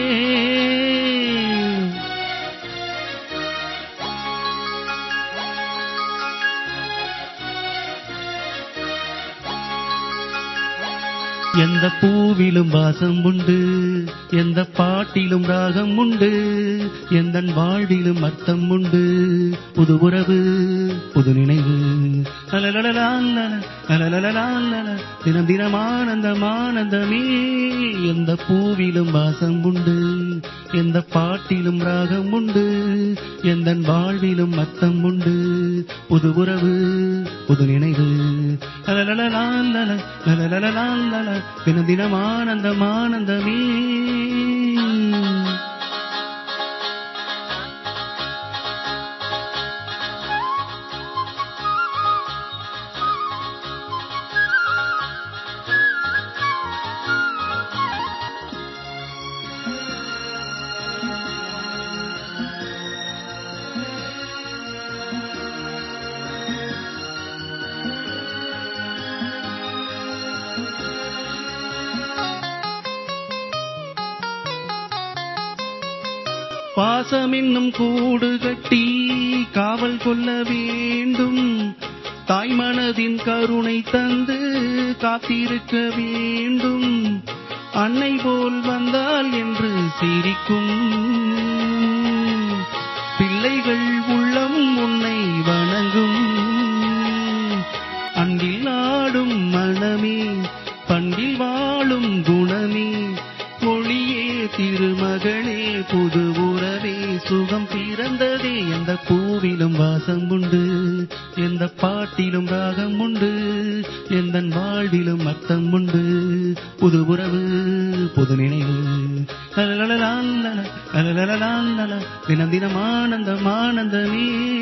ഏ எந்த பூவிலும் வாசம் உண்டு எந்த பாட்டிலும் ராகம் உண்டு எந்த வாழ்விலும் அர்த்தம் உண்டு. புது உறவு புது நினைவு. தினம் தினம் ஆனந்தம் ஆனந்தமே எந்த பூவிலும் வாசம் உண்டு எந்த பாட்டிலும் ராகம் உண்டு எந்த வாழ்விலும் மத்தம் உண்டு புது உறவு புது நினைவு தினம் தினம் ஆனந்தம் ஆனந்தமே பாசம் என்னும் கூடு கட்டி காவல் கொள்ள வேண்டும். தாய் மனதின் கருணை தந்து காத்திருக்க வேண்டும். அன்னை போல் வந்தால் என்று சிரிக்கும். பிள்ளைகள் உள்ளம் உன்னை வணங்கும். அன்பில் ஆடும் மனமே பண்டில் வாழும் திருமகளே புது உறவே சுகம் பிறந்ததே. எந்த பூவிலும் வாசம் உண்டு எந்த பாட்டிலும் ராகம் உண்டு எந்த வாழ்விலும் அர்த்தம் உண்டு. புது உறவு புது நினைவு. லலலலலாலல, லலலலலாலல, தினம் தினம் ஆனந்தம் ஆனந்தமே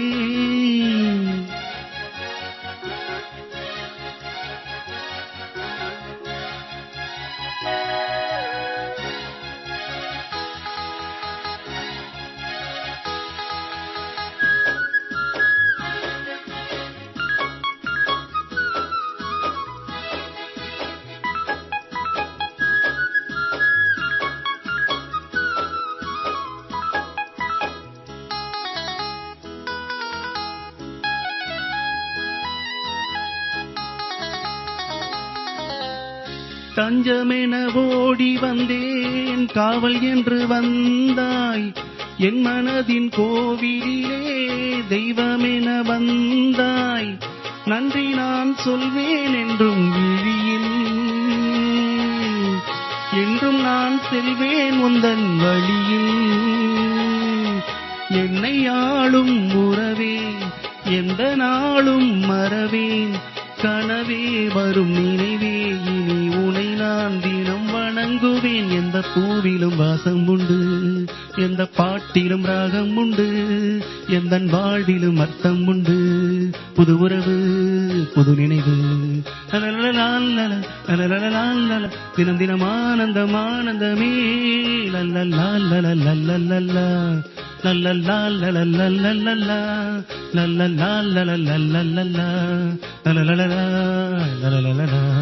தஞ்சமென ஓடி வந்தேன். காவல் என்று வந்தாய். என் மனதின் கோவிலே தெய்வமென வந்தாய். நன்றி நான் சொல்வேன் என்றும் விழியில். என்றும் நான் செல்வேன் உந்தன் வழியில். என்னை ஆளும் உறவே எந்த நாளும் மறவேன். கனவே வரும் நினைவே தினம் வணங்குவேன். எந்த பூவிலும் வாசம் உண்டு எந்த பாட்டிலும் ராகம் உண்டு எந்த வாழ்விலும் அர்த்தம் உண்டு புது உறவு புது நினைவு. தினம் தினம் ஆனந்தம் ஆனந்தமே. லல்லல்லா லல்லல்லா லல்லல்லா லல்லல்லா லல்லல்லா லல்லல்லா லலலலலா